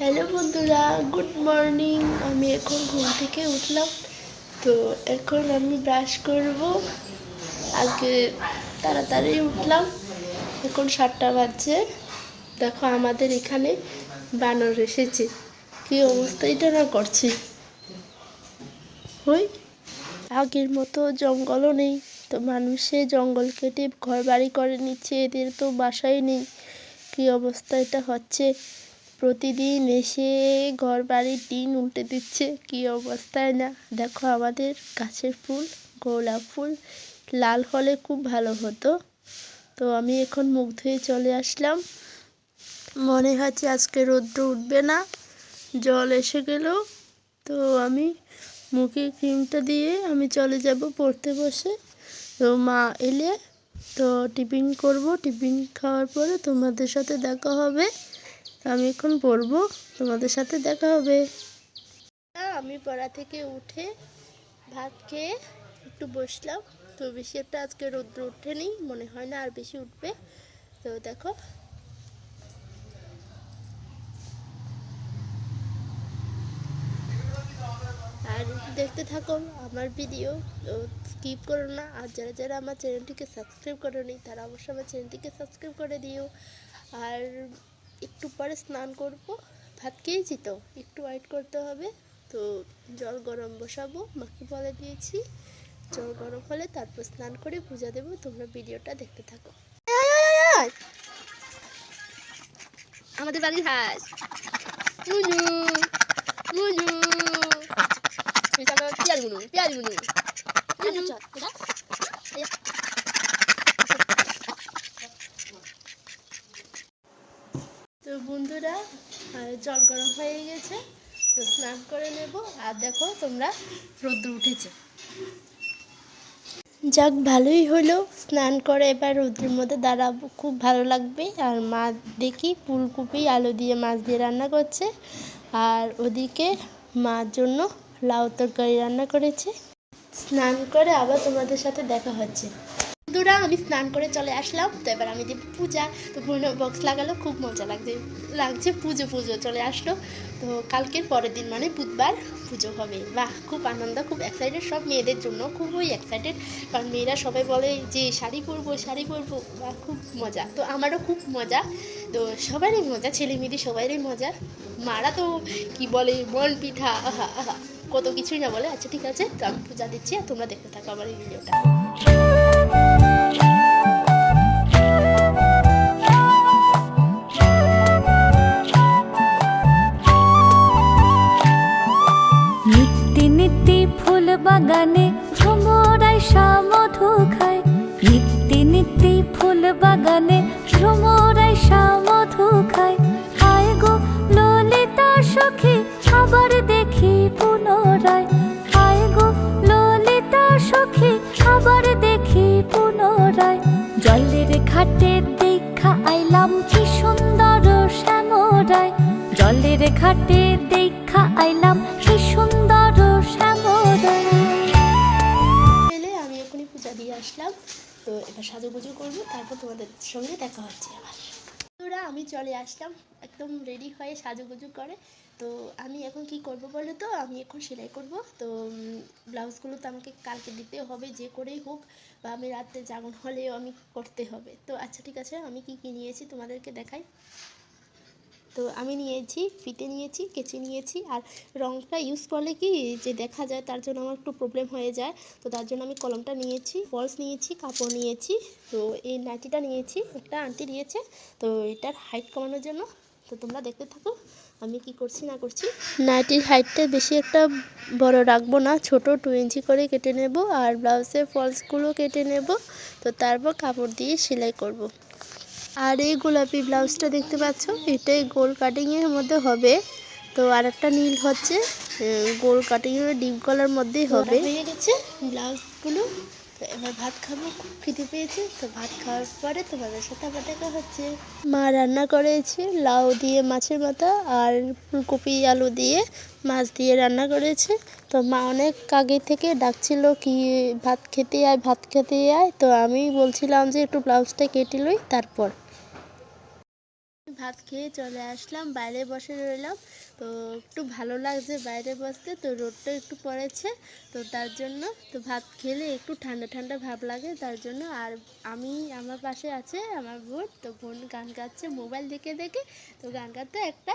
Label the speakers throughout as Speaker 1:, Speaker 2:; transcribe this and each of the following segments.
Speaker 1: Hello বন্ধুরা, good morning. আমি এখন ঘুম থেকে উঠলাম। তো এখন আমি ব্রাশ করব। আগে তাড়াতাড়ি উঠলাম। এখন সাতটা বাজছে। দেখো আমাদের এখানে বানর এসেছে। কি অবস্থা, এটা না করছি। হই আগের মতো জঙ্গলও নেই। তো মানুষে জঙ্গল কেটে ঘর বাড়ি করে নিচ্ছে, এদের তো বাসাই নেই। কি অবস্থা, এটা হচ্ছে? প্রতিদিন এসে ঘর বাড়ির টিন উল্টে দিচ্ছে। কি অবস্থায় না? দেখো আমাদের গাছের ফুল, গোলাপ ফুল, লাল হলে খুব ভালো হতো। তো আমি এখন মুখ ধুয়ে চলে আসলাম। মনে হচ্ছে আজকে রৌদ্র উঠবে না, জল এসে গেল। তো আমি মুখে ক্রিমটা দিয়ে আমি চলে যাব পড়তে বসে। তো মা এলে তো টিফিন করব। টিফিন খাওয়ার পরে তোমাদের সাথে দেখা হবে। আমি এখন পড়ব তোমাদের সাথে দেখা হবে। আমি পড়া থেকে উঠে ভাত খেয়ে একটু বসলাম। তো বেশি একটা আজকে রৌদ্র ওঠেনি মনে হয় না আর বেশি উঠবে। তো দেখো। আর দেখতে থাকো আমার ভিডিও স্কিপ করো না। আর যারা যারা আমার চ্যানেলটিকে সাবস্ক্রাইব করোনি, তারা অবশ্যই আমার চ্যানেলটিকে সাবস্ক্রাইব করে দিও। আর একটু পরে স্নান করব, ভাত খেয়েছি তো একটু ওয়েট করতে হবে। তো জল গরম বসাবো, মাকে বলে দিয়েছি, জল গরম হলে তারপর স্নান করে পূজা দেবো, তোমরা ভিডিওটা দেখতে থাকো। আমাদের বাড়ির হাঁস। এটা আমার পিয়াজ মুনু পিয়াজ মুনু মুনু তো বন্ধুরা আর জল গরম হয়ে গেছে, তো স্নান করে নেব। আর দেখো তোমরা রোদ্র উঠেছে। যাক, ভালোই হলো। স্নান করে এবার রোদ্রের মধ্যে দাঁড়াবো। খুব ভালো লাগবে। আর মা দেখি ফুলকপি, আলু দিয়ে মাছ দিয়ে রান্না করছে। আর ওদিকে মার জন্য লাউ তরকারি রান্না করেছে। স্নান করে আবার তোমাদের সাথে দেখা হচ্ছে। বন্ধুরা আমি স্নান করে চলে আসলাম। তো এবার আমি যে পূজা, তো পুরনো বক্স লাগালো, খুব মজা লাগছে লাগছে পুজো পুজো চলে আসলো। তো কালকের পরের দিন মানে বুধবার পুজো হবে। বাহ, খুব আনন্দ, খুব এক্সাইটেড সব মেয়েদের জন্য খুবই এক্সাইটেড কারণ মেয়েরা সবাই বলে যে, শাড়ি পরবো শাড়ি পরবো। বা খুব মজা। তো আমারও খুব মজা। তো সবারই মজা ছেলে মেয়েদের সবারই মজা। মারা তো কি বলে মন পিঠা, আহা আহা। কত কিছুই না বলে আচ্ছা ঠিক আছে, তো আমি পূজা দিচ্ছি আর তোমরা দেখতে থাকো আমার এই ভিডিওটা।
Speaker 2: নিত্যি ফুল বাগানে ভ্রমরাই মধু খায় নিত্যি নিত্যি ফুল বাগানে ভ্রমরাই মধু খায় হায় গো ললিতা সখী, আবার দেখি পুনরায়। হায় গো ললিতা সখী, আবার দেখি পুনরায়। জলের ঘাটে দেখা আইলাম কি সুন্দর শ্যামরায়। জলের ঘাটে দেখা আইলাম
Speaker 1: তো এবার সাজুগুজু করব, তারপর তোমাদের সঙ্গে দেখা হচ্ছে আবার। তোরা আমি চলে আসলাম, একদম রেডি হয়ে সাজুগুজু করে। তো আমি এখন কি করব বলো তো? আমি এখন সেলাই করব। তো ব্লাউজগুলো তো আমাকে কালকে দিতে হবে, যে করেই হোক, বা আমি রাত্রে জাগন হলেও আমি করতে হবে। তো আচ্ছা ঠিক আছে, আমি কি কি নিয়েছি তোমাদেরকে দেখাই। তো আমি নিয়েছি, ফিতে নিয়েছি, কেচি নিয়েছি আর রংটা ইউজ করলে কি যে দেখা যায় তার জন্য আমার একটু প্রবলেম হয়ে যায়। তো তার জন্য আমি কলমটা নিয়েছি ফলস নিয়েছি, কাপড় নিয়েছি। তো এই নাইটিটা নিয়েছি, একটা আন্টি দিয়েছে। তো এটার হাইট কমানোর জন্য। তো তোমরা দেখতে থাকো, আমি কি করছি না করছি। নাইটির হাইটটা বেশি একটা বড় রাখব না, ছোট টু ইঞ্চি করে কেটে নেব আর ব্লাউজের ফলসগুলো কেটে নেব। তো তারপর কাপড় দিয়ে সেলাই করব। আর এই গোলাপি ব্লাউজটা দেখতে পাচ্ছ? এটাই গোল কাটিংয়ের মধ্যে হবে। তো আর একটা নীল হচ্ছে গোল কাটিংয়ের ডিপ গলার মধ্যেই হবে। হয়ে গেছে ব্লাউজগুলো। তো এবার ভাত খাব, খুব খিদে পেয়েছে, তো ভাত খাওয়ার পরে তোমাদের সাথে আবার দেখা হচ্ছে। মা রান্না করেছে, লাউ দিয়ে মাছের মাথা আর ফুলকপি, আলু দিয়ে মাছ দিয়ে রান্না করেছে। তো মা অনেক আগে থেকে ডাকছিল কি ভাত খেতে আয়, ভাত খেতে আয়। তো আমি বলছিলাম যে একটু ব্লাউজটা কেটে লই, তারপর। ভাত খেয়ে চলে আসলাম, বাইরে বসে রইলাম। তো একটু ভালো লাগছে বাইরে বসতে, তো রোদটা একটু পড়েছে, তো তার জন্য তো ভাত খেলে একটু ঠান্ডা ঠান্ডা ভাব লাগে, তার জন্য আর আমি আমার পাশে আছে আমার বোন, তো বোন গান গাচ্ছে মোবাইল দেখে দেখে, তো গান গাতে একটা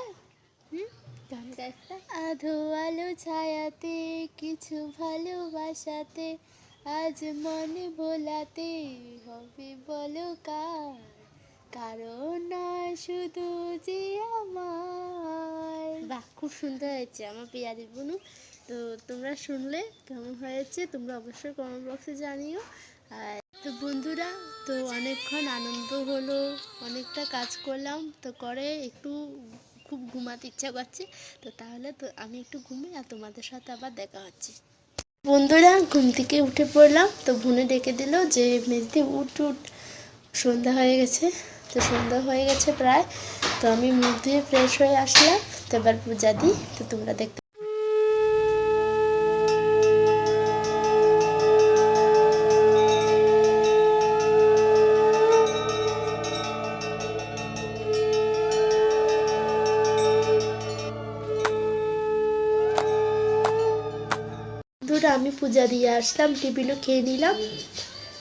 Speaker 1: গান গাইতে আধো আলো ছায়াতে, কিছু ভালোবাসাতে, আজ মনে ভোলাতে, হবে বলো কার? কারণ শুধু যে আমার। বাহ, খুব সুন্দর হয়েছে আমার পিয়ারি বুনু। তো তোমরা শুনলে কেমন হয়েছে, তোমরা অবশ্যই কমেন্ট বক্সে জানিও। আর তো বন্ধুরা, তো অনেকক্ষণ আনন্দ হলো, অনেকটা কাজ করলাম। তো করে একটু খুব ঘুমাতে ইচ্ছা করছে। তো তাহলে তো আমি একটু ঘুমিয়ে আর তোমাদের সাথে আবার দেখা হচ্ছে। বন্ধুরা, ঘুম থেকে উঠে পড়লাম। তো বোনে ডেকে দিল যে মেজদি উঠ উঠ। সন্ধ্যা হয়ে গেছে, তো সন্ধ্যা হয়ে গেছে প্রায়, তো আমি মুখ ধুয়ে ফ্রেশ হয়ে আসলাম, তো এবার পূজা দিই তো তোমরা দেখতে আমি পূজা দিয়ে আসলাম, টিফিনও খেয়ে নিলাম।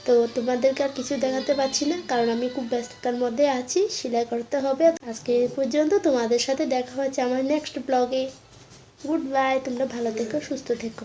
Speaker 1: তো তোমাদেরকে আর কিছু দেখাতে পারছি না, কারণ আমি খুব ব্যস্ততার মধ্যে আছি, সেলাই করতে হবে। আজকে পর্যন্ত তোমাদের সাথে দেখা হচ্ছে আমার নেক্সট ব্লগে গুড বাই তোমরা ভালো থেকো, সুস্থ থেকো।